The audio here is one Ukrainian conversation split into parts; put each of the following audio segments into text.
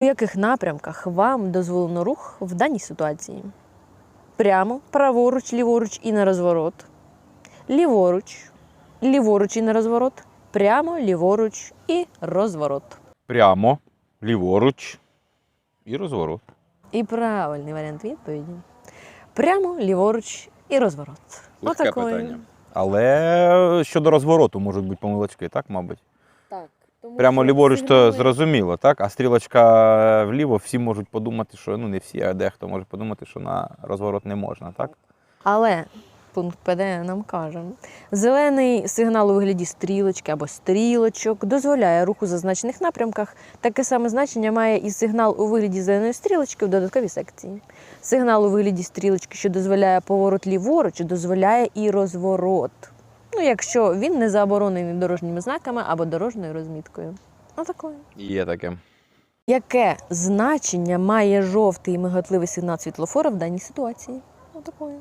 У яких напрямках вам дозволено рух в даній ситуації? Прямо, праворуч, ліворуч і на розворот. Ліворуч, ліворуч і на розворот. Прямо, ліворуч і розворот. Прямо, ліворуч і розворот. І правильний варіант відповіді. Прямо, ліворуч і розворот. Легке Отакої. питання. Але щодо розвороту можуть бути помилочки, так, мабуть. Тому Прямо що ліворуч то сигнали- зрозуміло, так? А стрілочка вліво, всі можуть подумати, що ну не всі, а дехто може подумати, що на розворот не можна, так? Але пункт ПД нам каже: зелений сигнал у вигляді стрілочки або стрілочок дозволяє руху в зазначених напрямках. Таке саме значення має і сигнал у вигляді зеленої стрілочки в додатковій секції. Сигнал у вигляді стрілочки, що дозволяє поворот ліворуч, дозволяє і розворот. Ну, якщо він не заборонений дорожніми знаками або дорожньою розміткою. Отакою. Є таке. Яке значення має жовтий і миготливий сигнал світлофора в даній ситуації? Отакою.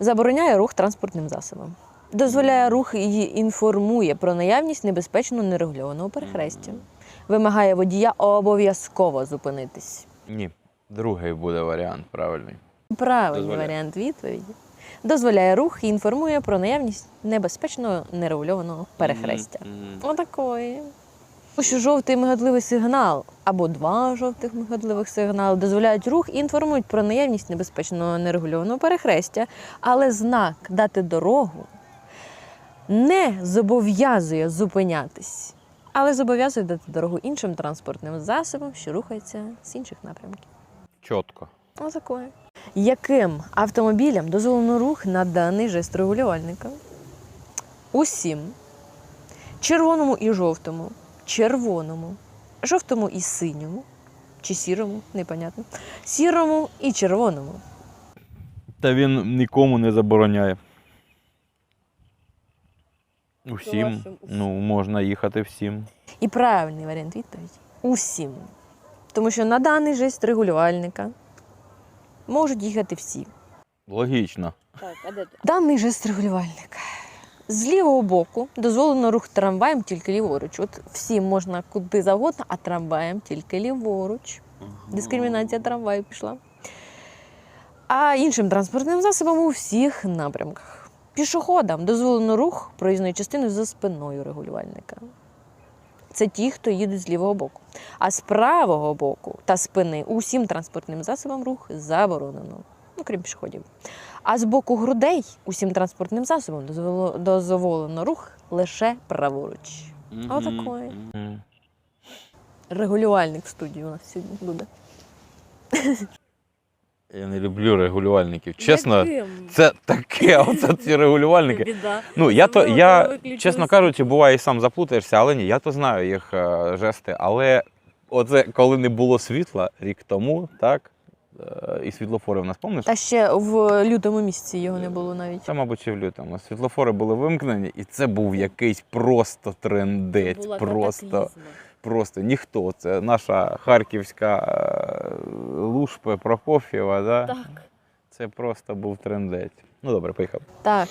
Забороняє рух транспортним засобам. Дозволяє рух і інформує про наявність небезпечно нерегульованого перехрестя. Вимагає водія обов'язково зупинитись. Ні. Другий буде варіант правильний. Правильний Дозволяє. варіант відповіді. Дозволяє рух і інформує про наявність небезпечного нерегульованого перехрестя. Мгм. Отакої. Що жовтий миготливий сигнал або два жовтих миготливих сигнали дозволяють рух і інформують про наявність небезпечного нерегульованого перехрестя, але знак дати дорогу не зобов'язує зупинятись, але зобов'язує дати дорогу іншим транспортним засобам, що рухаються з інших напрямків. Чітко. Отакої. Яким автомобілям дозволено рух на даний жест регулювальника? Усім. Червоному і жовтому, червоному, жовтому і синьому, чи сірому, непонятно. Сірому і червоному. Та він нікому не забороняє. Усім. Ну, можна їхати всім. І правильний варіант відповіді усім. Тому що на даний жест регулювальника можуть їхати всі. Логічно. Даний жест регулювальника. З лівого боку дозволено рух трамваєм тільки ліворуч. От всім можна куди завгодно, а трамваєм тільки ліворуч. Дискримінація трамваю пішла. А іншим транспортним засобам у всіх напрямках. Пішоходам дозволено рух проїзної частини за спиною регулювальника. Це ті, хто їдуть з лівого боку. А з правого боку та спини усім транспортним засобам рух заборонено, ну крім пішоходів. А з боку грудей усім транспортним засобам дозволено, рух лише праворуч. Отакої. Мгм. Регулювальник в студії у нас сьогодні буде. Я не люблю регулювальників. Чесно, це таке, оце ці регулювальники. Біда. Ну, я то, я, чесно кажучи, буває і сам заплутаєшся, але ні, я то знаю їх е, жести. Але оце коли не було світла рік тому, так, е, і світлофори в нас, пам'ятаєш? Та ще в лютому місяці його не було навіть. Це, мабуть, ще в лютому. Світлофори були вимкнені, і це був якийсь просто трендець. Просто, просто ніхто. Це наша харківська е, Лушпе Прокоф'єва, да? Так. це просто був трендець. Ну добре, поїхав. Так,